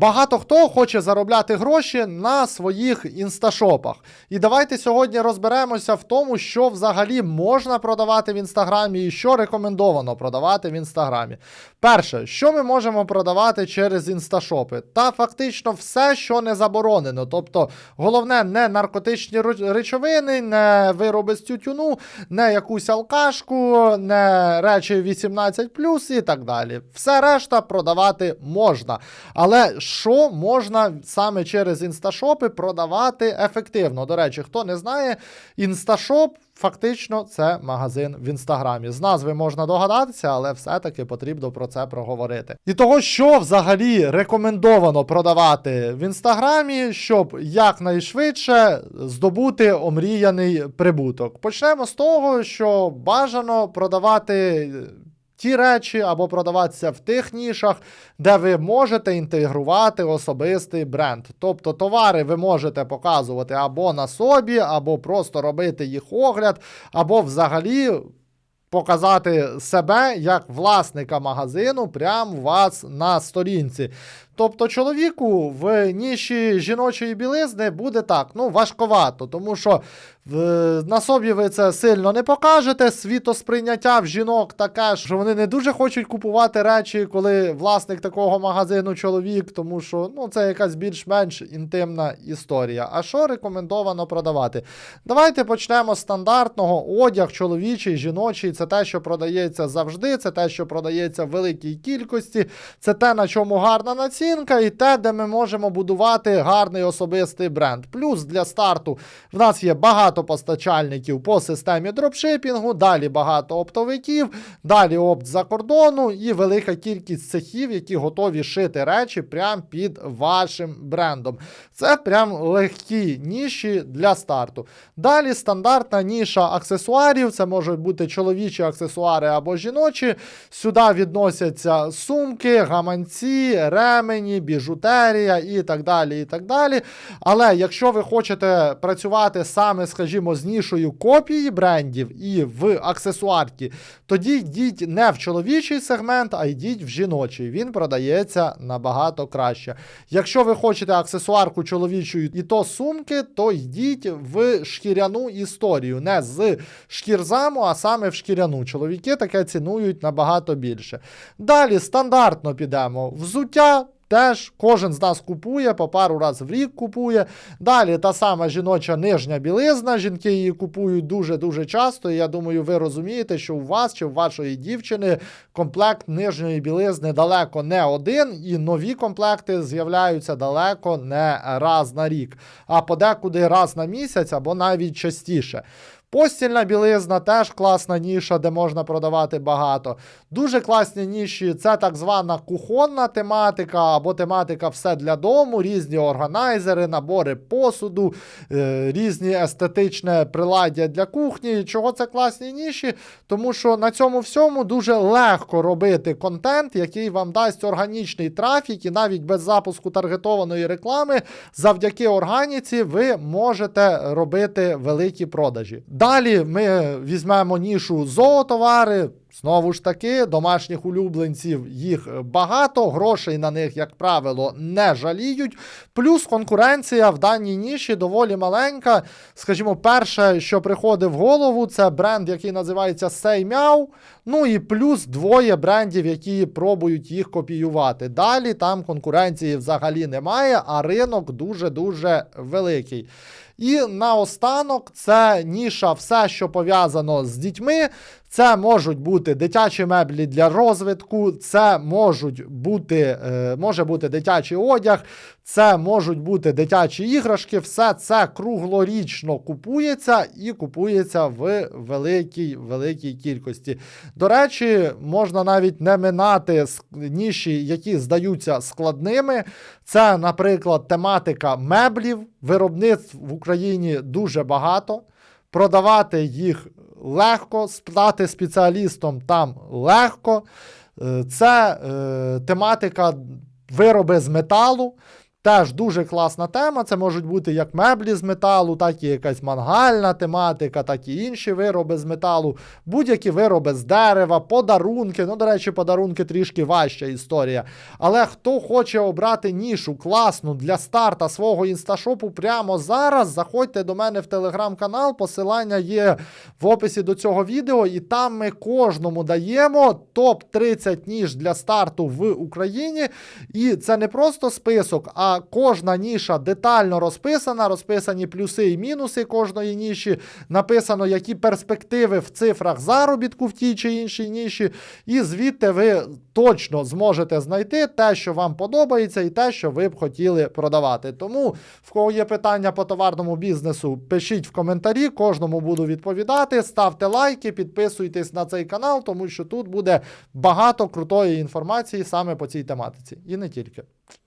Багато хто хоче заробляти гроші на своїх інсташопах. І давайте сьогодні розберемося в тому, що взагалі можна продавати в інстаграмі і що рекомендовано продавати в інстаграмі. Перше, що ми можемо продавати через інсташопи? Та фактично все, що не заборонено. Тобто, головне, не наркотичні речовини, не вироби з тютюну, не якусь алкашку, не речі 18 і так далі. Все решта продавати можна. Але що можна саме через інсташопи продавати ефективно? До речі, хто не знає, інсташоп. Фактично, це магазин в інстаграмі. З назви можна догадатися, але все-таки потрібно про це проговорити. І того, що взагалі рекомендовано продавати в інстаграмі, щоб якнайшвидше здобути омріяний прибуток. Почнемо з того, що бажано продавати ті речі або продаватися в тих нішах, де ви можете інтегрувати особистий бренд. Тобто товари ви можете показувати або на собі, або просто робити їх огляд, або взагалі. Показати себе як власника магазину прямо у вас на сторінці. Тобто, чоловіку в ніші жіночої білизни буде так, ну, важковато, тому що в, на собі ви це сильно не покажете. Світосприйняття в жінок таке, що вони не дуже хочуть купувати речі, коли власник такого магазину чоловік, тому що ну, це якась більш-менш інтимна історія. А що рекомендовано продавати? Давайте почнемо з стандартного одяг, чоловічий, жіночий. Це те, що продається завжди, це те, що продається в великій кількості, це те, на чому гарна націнка, і те, де ми можемо будувати гарний особистий бренд. Плюс для старту в нас є багато постачальників по системі дропшипінгу, далі багато оптовиків, далі опт за кордону і велика кількість цехів, які готові шити речі прямо під вашим брендом. Це прям легкі ніші для старту. Далі стандартна ніша аксесуарів, це можуть бути чоловічі аксесуари або жіночі. Сюди відносяться сумки, гаманці, ремені, біжутерія і так далі. і так далі. Але якщо ви хочете працювати саме, скажімо, з нішою копії брендів і в аксесуарки, тоді йдіть не в чоловічий сегмент, а йдіть в жіночий. Він продається набагато краще. Якщо ви хочете аксесуарку чоловічу і то сумки, то йдіть в шкіряну історію. Не з шкірзаму, а саме в шкіряну. Чоловіки таке цінують набагато більше. Далі стандартно підемо. Взуття. Теж кожен з нас купує, по пару раз в рік купує. Далі та сама жіноча нижня білизна. Жінки її купують дуже-дуже часто. І я думаю, ви розумієте, що у вас чи у вашої дівчини комплект нижньої білизни далеко не один, і нові комплекти з'являються далеко не раз на рік, а подекуди раз на місяць або навіть частіше. Постільна білизна теж класна ніша, де можна продавати багато. Дуже класні ніші це так звана кухонна тематика або тематика все для дому, різні органайзери, набори посуду, е, різні естетичне приладдя для кухні. Чого це класні ніші? Тому що на цьому всьому дуже легко робити контент, який вам дасть органічний трафік, і навіть без запуску таргетованої реклами, завдяки органіці, ви можете робити великі продажі. Далі ми візьмемо нішу зоотовари. Знову ж таки, домашніх улюбленців їх багато, грошей на них, як правило, не жаліють. Плюс конкуренція в даній ніші доволі маленька. Скажімо, перше, що приходить в голову, це бренд, який називається Сеймяу. Ну і плюс двоє брендів, які пробують їх копіювати. Далі там конкуренції взагалі немає, а ринок дуже-дуже великий. І наостанок це ніша, все, що пов'язано з дітьми. Це можуть бути дитячі меблі для розвитку, це можуть бути, е, може бути дитячий одяг, це можуть бути дитячі іграшки. Все це круглорічно купується і купується в великій великій кількості. До речі, можна навіть не минати ніші, які здаються складними. Це, наприклад, тематика меблів. Виробництв в Україні дуже багато. Продавати їх легко, стати спеціалістом там легко. Е, Це е, тематика вироби з металу. Теж дуже класна тема. Це можуть бути як меблі з металу, так і якась мангальна тематика, так і інші вироби з металу, будь-які вироби з дерева, подарунки. Ну, до речі, подарунки трішки важча історія. Але хто хоче обрати нішу класну для старта свого інсташопу прямо зараз, заходьте до мене в телеграм-канал. Посилання є в описі до цього відео, і там ми кожному даємо топ-30 ніж для старту в Україні. І це не просто список, а кожна ніша детально розписана, розписані плюси і мінуси кожної ніші, написано, які перспективи в цифрах заробітку в тій чи іншій ніші. І звідти ви точно зможете знайти те, що вам подобається, і те, що ви б хотіли продавати. Тому, в кого є питання по товарному бізнесу, пишіть в коментарі, кожному буду відповідати. Ставте лайки, підписуйтесь на цей канал, тому що тут буде багато крутої інформації саме по цій тематиці. І не тільки.